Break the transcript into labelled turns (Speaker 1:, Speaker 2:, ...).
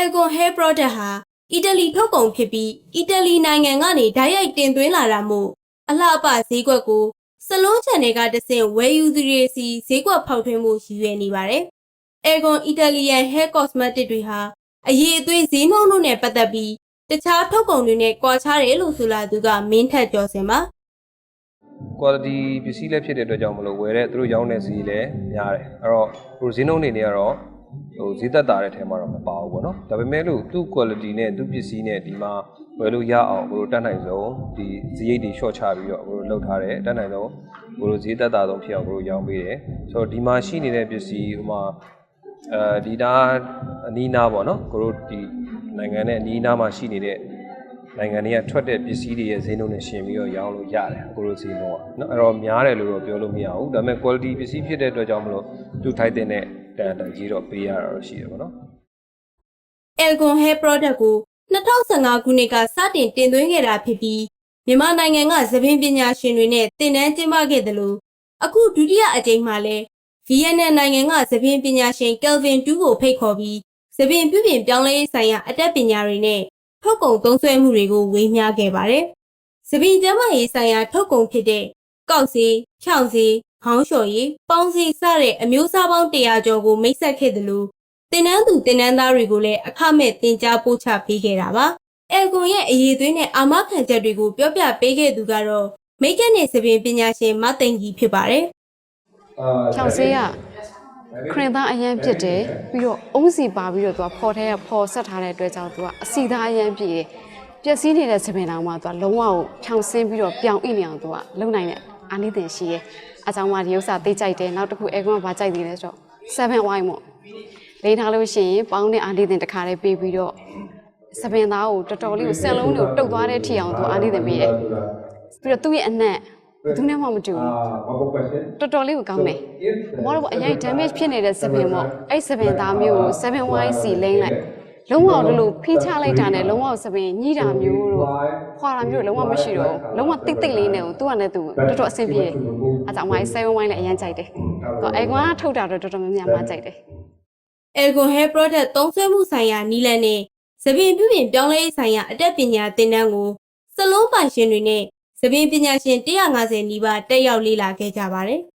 Speaker 1: Elgon Hair Product ဟာ အီတလီထုတ်ကုန်ဖြစ်ပြီးအီတလီနိုင်ငံကနေဓာတ်ရိုက်တင်သွင်းလာတာမို့အလှပဈေးကွက်ကိုစလုံး channel ကတဆင့်ဝယ်ယူသူတွေစီဈေးကွက်ဖောက်ထွင်းမှုရည်ရွယ်နေပါတယ်။ Elgon Italian Hair Cosmetic တွေဟာအရေးအသွေးဈေးနှုန်းတို့နဲ့ပတ်သက်ပြီးတခြားထုတ်ကုန်တွေနဲ့ကွာခြားတယ်လို့ဆိုလာသူကမင်းထက်ကျော်စင်ပါ
Speaker 2: quality ပစ္စည်းလည်းဖြစ်တဲ့အတွက်ကြောင့်မလို့ဝယ်တဲ့သူတို့ရောင်းတဲ့ဈေးလည်းများတယ်အဲ့တော့ဟိုဈေးနှုန်းတွေနေကတော့ ဟိုဈေးသက်သာတဲ့ထဲမှာတော့မပါဘူးပေါ့နော်ဒါပေမဲ့လို့သူ့ quality နဲ့သူ့ပစ္စည်းနဲ့ဒီမှာဝယ်လို့ရအောင်ဘို့တတ်နိုင်ဆုံးဒီဈေးရိတ်တွေ short ချပြီးတော့ဘို့လောက်ထားတယ်တတ်နိုင်ဆုံးဘို့ဈေးသက်သာဆုံးဖြစ်အောင်ဘို့ရောင်းပေးတယ်ဆိုတော့ဒီမှာရှိနေတဲ့ပစ္စည်းဟိုမှာအဲဒီဒါအနီးနားပေါ့နော်ကိုတို့ဒီနိုင်ငံနဲ့အနီးနားမှာရှိနေတဲ့နိုင်ငံတွေကထွက်တဲ့ပစ္စည်းတွေရဲ့ဈေးနှုန်းနဲ့ရှင်ပြီးတော့ရောင်းလို့ရတယ်ကိုတို့ဈေးနှုန်းကနော်အဲ့တော့များတယ်လို့တော့ပြောလို့မရဘူးဒါပေမဲ့ quality ပစ္စည်းဖြစ်တဲ့အတွက်ကြောင့်မလို့သူထိုက်တဲ့ တန်တန်ကြီးတော့ပေးရတာတော့ရှိတယ်ပေါ့နော်
Speaker 1: Elgon Hair Product ကို2015ခုနှစ်ကစတင်တင်သွင်းခဲ့တာဖြစ်ပြီးမြန်မာနိုင်ငံကသပင်ပညာရှင်တွေနဲ့တင်နန်းကျင်းပခဲ့တယ်လို့အခုဒုတိယအကြိမ်မှာလဲဗီယက်နမ်နိုင်ငံကသပင်ပညာရှင် Kelvin Tu ကိုဖိတ်ခေါ်ပြီးသပင်ပြုပြင်ပြောင်းလဲရေးဆိုင်ရာအတတ်ပညာတွေနဲ့ထုတ်ကုန်သုံးစွဲမှုတွေကိုဝေမျှခဲ့ပါတယ်။သပင်ကျန်းမာရေးဆိုင်ရာထုတ်ကုန်ဖြစ်တဲ့ကောက်စီ၊ဖြောင်းစီ၊ ခေါင်းလျှော်ရည်၊ပေါင်းစီစတဲ့အမျိုးအစားပေါင်း100ကျော်ကိုမိတ်ဆက်ခဲ့တယ်လို့တင်နန်းသူတင်နန်းသားတွေကိုလည်းအခမဲ့တင် जा ပို့ချပေးခဲ့တာပါ။အယ်ကွန်ရဲ့အရေးသွေးနဲ့အာမခံချက်တွေကိုပြောပြပေးခဲ့သူကတော့မိတ်ကက်နဲ့သပင်ပညာရှင်မသိန်ကြီးဖြစ်ပါတယ်
Speaker 3: ဖြောင်ဆေးကခရင်သားအရန်ဖြစ်တယ်ပြီးတော့အုံးစီပါပြီးတော့သူကဖော်ထဲကဖော်ဆက်ထားတဲ့အတွက်ကြောင့်သူကအစီသားအရန်ပြည့်တယ်ပျက်စီးနေတဲ့စပင်တော်မှာသူကလုံးဝကိုဖြောင်ဆင်းပြီးတော့ပြောင်အိနေအောင်သူကလုံနိုင်တဲ့ အာနိသင်ရှိရဲ့အကြောင်းမှဒီဥစ္စာသိကြိုက်တယ်နောက်တစ်ခုအဲကွန်းကဗာကြိုက်သေးတယ်ဆိုတော့7 wine မို့လိမ့်ထားလို့ရှိရင်ပေါင်းတဲ့အာနိသင်တစ်ခါလေးပေးပြီးတော့စပင်သားကိုတော်တော်လေးကိုဆယ်လုံးတွေကိုတုတ်သွားတဲ့ထိအောင်သူအာနိသင်ပေးတယ်ပြီးတော့သူ့ရဲ့အနက်ဘယ်သူနဲ့မှမတူဘူးတော်တော်လေးကိုကောင်းတယ်။ဘာလို့အရင် damage ဖြစ်နေတဲ့စပင်ပေါ့။အဲ့စပင်သားမျိုးကို 7YC လိမ့်လိုက်။ လုံးဝလို့လို့ဖိချလိုက်တာနဲ့လုံးဝစပင်ညှိတာမျိုးတို့ခွာတာမျိုးလုံးဝမရှိတော့ဘူး။လုံးဝတိတ်တိတ်လေးနဲ့ကိုသူ့ကနဲ့သူတော်တော်အဆင်ပြေတယ်။အဲကြောင့် 7Y လည်းအရင်ကြိုက်တယ်။တော့အဲကွာထုတ်တာတော့တော်တော်များများမှကြိုက်တယ်။
Speaker 1: Elgon Hair Product သုံးစွဲမှုဆိုင်ရာနီးလန်းနဲ့သပင်ပြုပြင်ပြောင်းလဲရေးဆိုင်ရာအတတ်ပညာသင်တန်းကိုစလုံးပိုင်ရှင်တွေနဲ့သပင်ပညာရှင်150နီးပါးတက်ရောက်လေ့လာခဲ့ကြပါတယ်။